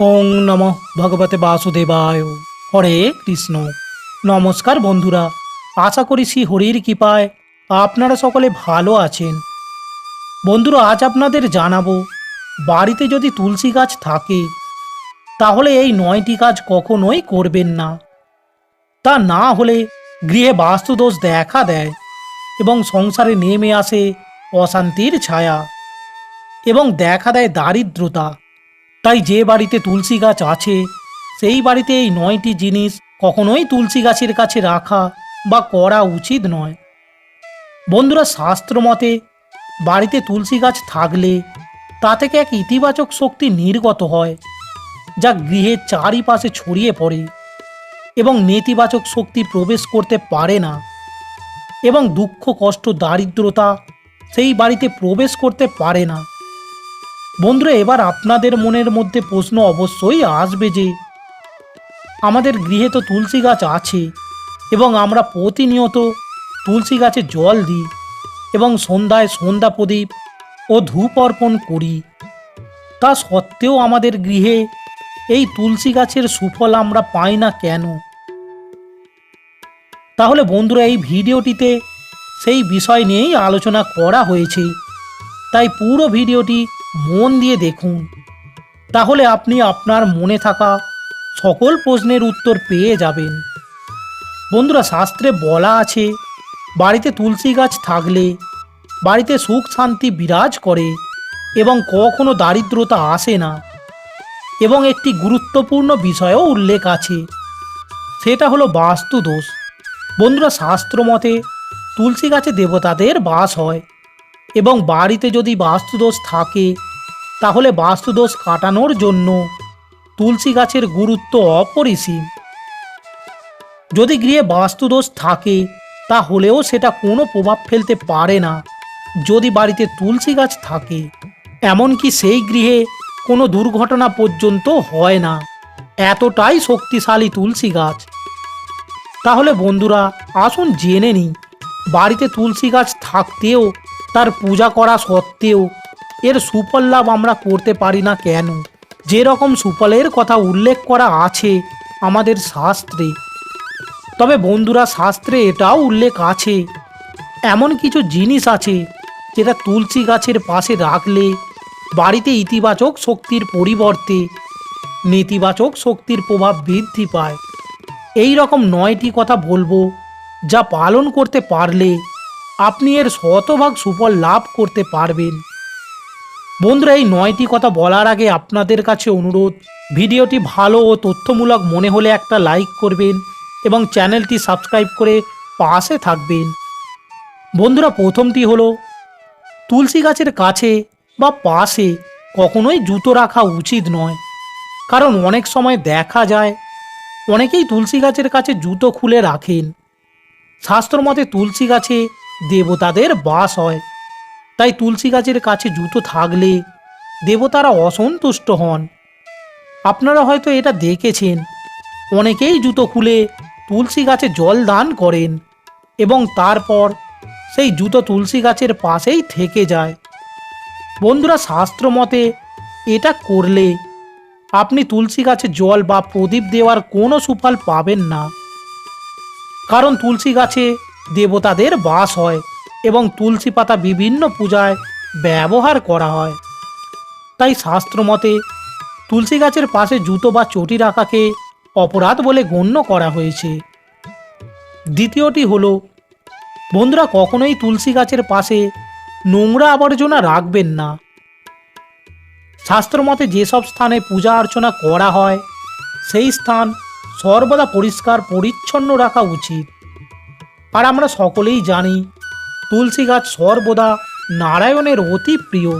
ওং নম ভগবতে বাসুদেবায়। হরে কৃষ্ণ। নমস্কার বন্ধুরা, আশা করি শ্রী হরির কৃপায় আপনারা সকলে ভালো আছেন। বন্ধুরা, আজ আপনাদের জানাব, বাড়িতে যদি তুলসী গাছ থাকে, তাহলে এই নয়টি কাজ কখনোই করবেন না। তা না হলে গৃহে বাস্তুদোষ দেখা দেয় এবং সংসারে নেমে আসে অশান্তির ছায়া এবং দেখা দেয় দারিদ্রতা। তাই যে বাড়িতে তুলসী গাছ আছে, সেই বাড়িতে এই নয়টি জিনিস কখনোই তুলসী গাছের কাছে রাখা বা করা উচিত নয়। বন্ধুরা, শাস্ত্র মতে বাড়িতে তুলসী গাছ থাকলে তা থেকে এক ইতিবাচক শক্তি নির্গত হয়, যা গৃহের চারিপাশে ছড়িয়ে পড়ে এবং নেতিবাচক শক্তি প্রবেশ করতে পারে না এবং দুঃখ, কষ্ট, দারিদ্রতা সেই বাড়িতে প্রবেশ করতে পারে না। বন্ধুরা, এবার আপনাদের মনের মধ্যে প্রশ্ন অবশ্যই আসবে যে, আমাদের গৃহে তো তুলসী গাছ আছে এবং আমরা প্রতিনিয়ত তুলসী গাছে জল দিই এবং সন্ধ্যায় সন্ধ্যা প্রদীপ ও ধূপ অর্পণ করি। তা সত্ত্বেও আমাদের গৃহে এই তুলসী গাছের সুফল আমরা পাই না কেন? তাহলে বন্ধুরা, এই ভিডিওটিতে সেই বিষয় নিয়েই আলোচনা করা হয়েছে। তাই পুরো ভিডিওটি মন দিয়ে দেখুন। তাহলে আপনি আপনার মনে থাকা সকল প্রশ্নের উত্তর পেয়ে যাবেন। বন্ধুরা, শাস্ত্রে বলা আছে, বাড়িতে তুলসী গাছ থাকলে বাড়িতে সুখ শান্তি বিরাজ করে এবং কখনো দারিদ্রতা আসে না। এবং একটি গুরুত্বপূর্ণ বিষয়ও উল্লেখ আছে, সেটা হলো বাস্তু দোষ বন্ধুরা, শাস্ত্র মতে তুলসী গাছে দেবতাদের বাস হয়। এবং বাড়িতে যদি বাস্তুদোষ থাকে, তাহলে বাস্তুদোষ কাটানোর জন্য তুলসী গাছের গুরুত্ব অপরিসীম। যদি গৃহে বাস্তুদোষ থাকে, তাহলেও সেটা কোনো প্রভাব ফেলতে পারে না। যদি বাড়িতে তুলসী গাছ থাকে, এমনকি সেই গৃহে কোনো দুর্ঘটনা পর্যন্ত হয় না, এতটাই শক্তিশালী তুলসী গাছ। তাহলে বন্ধুরা, আসুন জেনে নিই, বাড়িতে তুলসী গাছ থাকতেও তার পূজা করা সত্ত্বেও এর সুফল লাভ আমরা করতে পারি না কেন? যেরকম সুফলের কথা উল্লেখ করা আছে আমাদের শাস্ত্রে। তবে বন্ধুরা, শাস্ত্রে এটাও উল্লেখ আছে। এমন কিছু জিনিস আছে যেটা তুলসী গাছের পাশে রাখলে বাড়িতে ইতিবাচক শক্তির পরিবর্তে নেতিবাচক শক্তির প্রভাব বৃদ্ধি পায়। এই রকম নয়টি কথা বলব যা পালন করতে পারলে আপনি এর শতভাগ সুফল লাভ করতে পারবেন। বন্ধুরা, এই নয়টি কথা বলার আগে আপনাদের কাছে অনুরোধ, ভিডিওটি ভালো ও তথ্যমূলক মনে হলে একটা লাইক করবেন এবং চ্যানেলটি সাবস্ক্রাইব করে পাশে থাকবেন। বন্ধুরা, প্রথমটি হলো, তুলসী গাছের কাছে বা পাশে কখনোই জুতো রাখা উচিত নয়, কারণ অনেক সময় দেখা যায় অনেকেই তুলসী গাছের কাছে জুতো খুলে রাখেন। শাস্ত্র মতে তুলসী গাছে দেবতাদের বাস হয়। তাই তুলসী গাছের কাছে জুতো থাকলে দেবতারা অসন্তুষ্ট হন। আপনারা হয়তো এটা দেখেছেন। অনেকেই জুতো খুলে তুলসী গাছে জল দান করেন এবং তারপর সেই জুতো তুলসী গাছের পাশেই থেকে যায়। বন্ধুরা, শাস্ত্র মতে এটা করলে আপনি তুলসী গাছে জল বা প্রদীপ দেওয়ার কোনো সুফল পাবেন না। কারণ তুলসী গাছে দেবতাদের বাস হয় এবং তুলসী পাতা বিভিন্ন পূজায় ব্যবহার করা হয়। তাই শাস্ত্র মতে তুলসী গাছের পাশে জুতো বা চটি রাখাকে অপরাধ বলে গণ্য করা হয়েছে। দ্বিতীয়টি হলো, বন্ধুরা কখনোই তুলসী গাছের পাশে নোংরা আবর্জনা রাখবেন না। শাস্ত্র মতে যেসব স্থানে পূজা অর্চনা করা হয়, সেই স্থান সর্বদা পরিষ্কার, পরিচ্ছন্ন রাখা উচিত। আর আমরা সকলেই জানি, তুলসী গাছ সর্বদা নারায়ণের অতি প্রিয়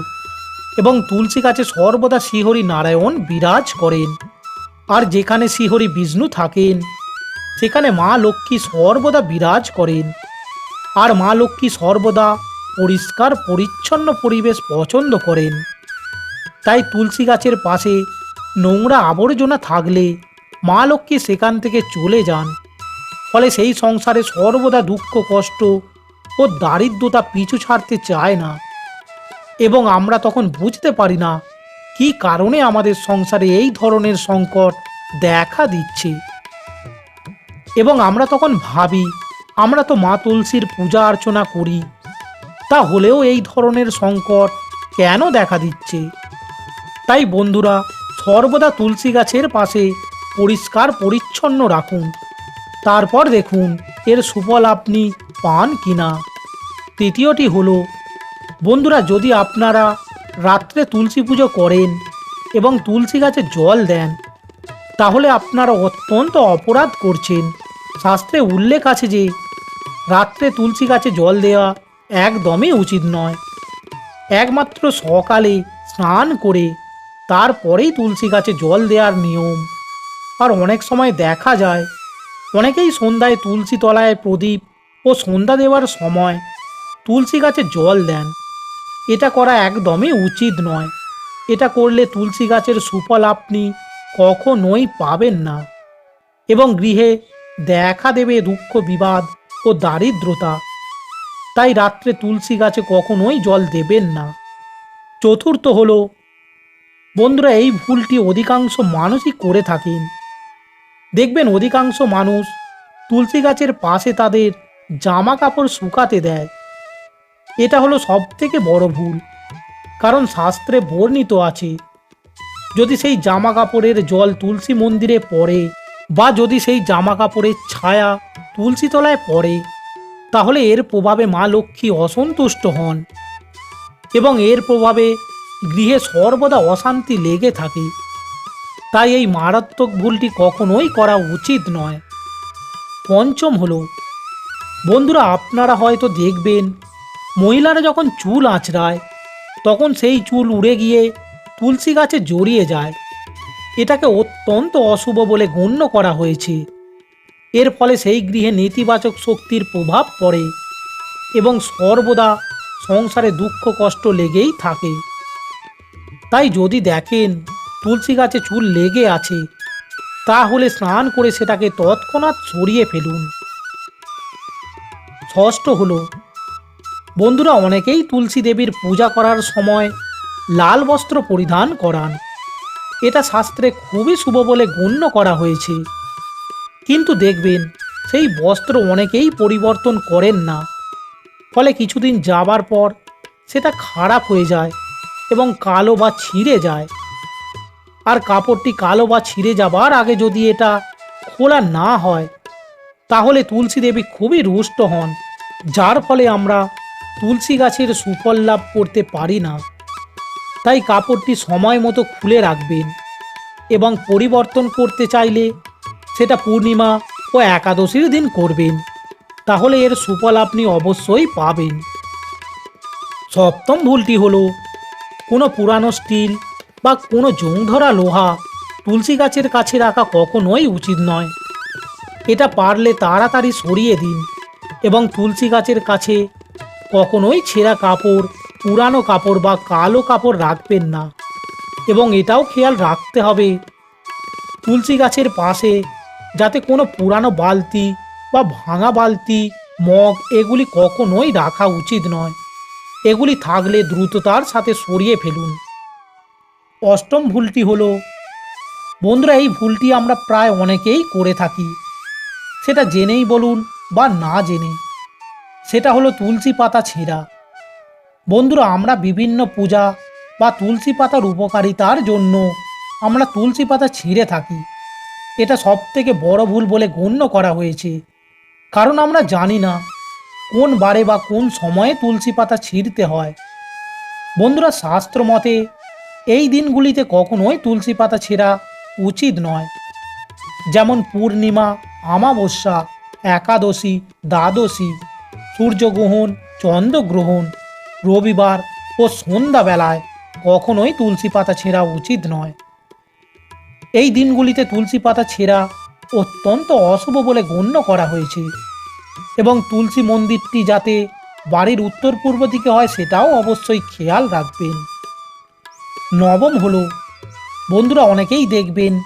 এবং তুলসী গাছে সর্বদা শ্রীহরি নারায়ণ বিরাজ করেন। আর যেখানে শ্রীহরি বিষ্ণু থাকেন, সেখানে মা লক্ষ্মী সর্বদা বিরাজ করেন। আর মা লক্ষ্মী সর্বদা পরিষ্কার, পরিচ্ছন্ন পরিবেশ পছন্দ করেন। তাই তুলসী গাছের পাশে নোংরা আবর্জনা থাকলে মা লক্ষ্মী সেখান থেকে চলে যান। ফলে সেই সংসারে সর্বদা দুঃখ, কষ্ট ও দারিদ্রতা পিছু ছাড়তে চায় না। এবং আমরা তখন বুঝতে পারি না কি কারণে আমাদের সংসারে এই ধরনের সংকট দেখা দিচ্ছে। এবং আমরা তখন ভাবি, আমরা তো মা তুলসীর পূজা অর্চনা করি, তা হলেও এই ধরনের সংকট কেন দেখা দিচ্ছে? তাই বন্ধুরা, সর্বদা তুলসী গাছের পাশে পরিষ্কার পরিচ্ছন্ন রাখুন। তারপর দেখুন, এর সুফল আপনি পান কিনা। তৃতীয়টি হলো, বন্ধুরা, যদি আপনারা রাত্রে তুলসী পুজো করেন এবং তুলসী গাছে জল দেন, তাহলে আপনারা অত্যন্ত অপরাধ করছেন। শাস্ত্রে উল্লেখ আছে যে, রাত্রে তুলসী গাছে জল দেওয়া একদমই উচিত নয়। একমাত্র সকালে স্নান করে তারপরেই তুলসী গাছে জল দেওয়ার নিয়ম। আর অনেক সময় দেখা যায় অনেকেই সন্ধ্যায় তুলসী তলায় প্রদীপ ও সন্ধ্যা দেওয়ার সময় তুলসী গাছে জল দেন। এটা করা একদমই উচিত নয়। এটা করলে তুলসী গাছের সুফল আপনি কখনোই পাবেন না। এবং গৃহে দেখা দেবে দুঃখ, বিবাদ ও দারিদ্রতা। তাই রাত্রে তুলসী গাছে কখনোই জল দেবেন না। চতুর্থ হলো, বন্ধুরা, এই ভুলটি অধিকাংশ মানুষই করে থাকেন। দেখবেন অধিকাংশ মানুষ তুলসী গাছের পাশে তাদের জামা কাপড় শুকাতে দেয়। এটা হলো সব থেকে বড় ভুল, কারণ শাস্ত্রে বর্ণিত আছে, যদি সেই জামা কাপড়ের জল তুলসী মন্দিরে পড়ে বা যদি সেই জামা কাপড়ের ছায়া তুলসী তলায় পড়ে, তাহলে এর প্রভাবে মা লক্ষ্মী অসন্তুষ্ট হন এবং এর প্রভাবে গৃহে সর্বদা অশান্তি লেগে থাকে। তাই এই মারাত্মক ভুলটি কখনোই করা উচিত নয়। পঞ্চম হলো, বন্ধুরা আপনারা হয়তো দেখবেন, মহিলারা যখন চুল আঁচড়ায়, তখন সেই চুল উড়ে গিয়ে তুলসী গাছে জড়িয়ে যায়। এটাকে অত্যন্ত অশুভ বলে গণ্য করা হয়েছে। এর ফলে সেই গৃহে নেতিবাচক শক্তির প্রভাব পড়ে এবং সর্বদা সংসারে দুঃখ কষ্ট লেগেই থাকে। তাই যদি দেখেন তুলসী গাছে চুল লেগে আছে। তাহলে স্নান করে সেটাকে তৎক্ষণাৎ সরিয়ে ফেলুন। ষষ্ঠ হলো, বন্ধুরা অনেকেই তুলসী দেবীর পূজা করার সময় লাল বস্ত্র পরিধান করান। এটা শাস্ত্রে খুবই শুভ বলে গণ্য করা হয়েছে। কিন্তু দেখবেন, সেই বস্ত্র অনেকেই পরিবর্তন করেন না। ফলে কিছুদিন যাবার পর সেটা খারাপ হয়ে যায় এবং কালো বা ছিঁড়ে যায়। আর কাপড়টি কালো বা ছিঁড়ে যাবার আগে যদি এটা খোলা না হয়, তাহলে তুলসী দেবী খুবই রুষ্ট হন, যার ফলে আমরা তুলসী গাছের সুফল লাভ করতে পারি না। তাই কাপড়টি সময় মতো খুলে রাখবেন এবং পরিবর্তন করতে চাইলে সেটা পূর্ণিমা ও একাদশীর দিন করবেন, তাহলে এর সুফল আপনি অবশ্যই পাবেন। সপ্তম ভুলটি হলো, কোনো পুরানো স্টিল বা কোনো জং ধরা লোহা তুলসী গাছের কাছে রাখা কখনোই উচিত নয়। এটা পারলে তাড়াতাড়ি সরিয়ে দিন এবং তুলসী গাছের কাছে কখনোই ছেঁড়া কাপড়, পুরানো কাপড় বা কালো কাপড় রাখবেন না এবং এটাও খেয়াল রাখতে হবে। তুলসী গাছের পাশে যাতে কোনো পুরানো বালতি বা ভাঙা বালতি, মগ এগুলি কখনোই রাখা উচিত নয়। এগুলি থাকলে দ্রুততার সাথে সরিয়ে ফেলুন। অষ্টম ভুলটি হলো। বন্ধুরা, এই ভুলটি আমরা প্রায় অনেকেই করে থাকি। সেটা জেনেই বলুন বা না জেনে। সেটা হলো তুলসী পাতা ছেঁড়া। বন্ধুরা, আমরা বিভিন্ন পূজা বা তুলসী পাতার উপকারিতার জন্য আমরা তুলসী পাতা ছিঁড়ে থাকি। এটা সব থেকে বড় ভুল বলে গণ্য করা হয়েছে। কারণ আমরা জানি না কোন বারে বা কোন সময়ে তুলসী পাতা ছিঁড়তে হয়। বন্ধুরা, শাস্ত্র মতে এই দিনগুলিতে কখনোই তুলসী পাতা ছেঁড়া উচিত নয়। যেমন পূর্ণিমা আমাবস্যা একাদশী, দ্বাদশী, সূর্যগ্রহণ, চন্দ্রগ্রহণ, রবিবার ও সন্ধ্যাবেলায় কখনোই তুলসী পাতা ছেঁড়া উচিত নয়। এই দিনগুলিতে তুলসী পাতা ছেঁড়া অত্যন্ত অশুভ বলে গণ্য করা হয়েছে এবং তুলসী মন্দিরটি যাতে বাড়ির উত্তর পূর্ব দিকে হয়, সেটাও অবশ্যই খেয়াল রাখবেন। নবম হলো। বন্ধুরা অনেকেই দেখবেন,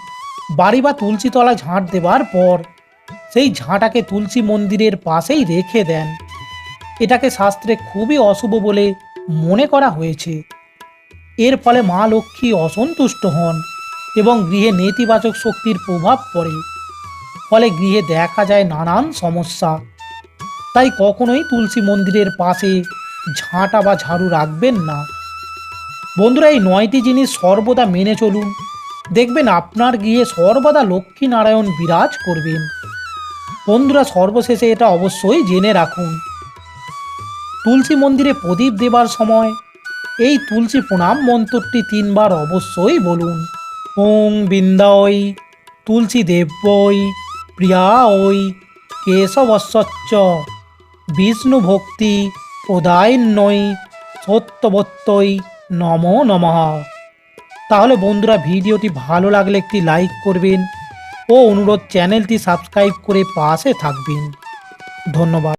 বাড়ি বা তুলসী তলায় ঝাঁট দেবার পর সেই ঝাঁটাকে তুলসী মন্দিরের পাশেই রেখে দেন। এটাকে শাস্ত্রে খুবই অশুভ বলে মনে করা হয়েছে। এর ফলে মা লক্ষ্মী অসন্তুষ্ট হন এবং গৃহে নেতিবাচক শক্তির প্রভাব পড়ে। ফলে গৃহে দেখা যায় নানান সমস্যা। তাই কখনোই তুলসী মন্দিরের পাশে ঝাঁটা বা ঝাড়ু রাখবেন না। বন্ধুরা, এই নয়টি জিনিস সর্বদা মেনে চলুন। দেখবেন আপনার গিয়ে সর্বদা লক্ষ্মী নারায়ণ বিরাজ করবেন। বন্ধুরা, সর্বশেষে এটা অবশ্যই জেনে রাখুন। তুলসী মন্দিরে প্রদীপ দেবার সময়, এই তুলসী প্রণাম মন্ত্রটি তিনবার অবশ্যই বলুন। ওং বৃন্দায়, তুলসী দেব্যই প্রিয়া ওই কেশবশ্বচ্চ বিষ্ণু ভক্তি প্রদায়ন্যই সত্যবত্যই নম নমঃ। তাহলে বন্ধুরা ভিডিওটি ভালো লাগলে একটি লাইক করবেন ও অনুরোধ চ্যানেলটি সাবস্ক্রাইব করে পাশে থাকবেন। ধন্যবাদ।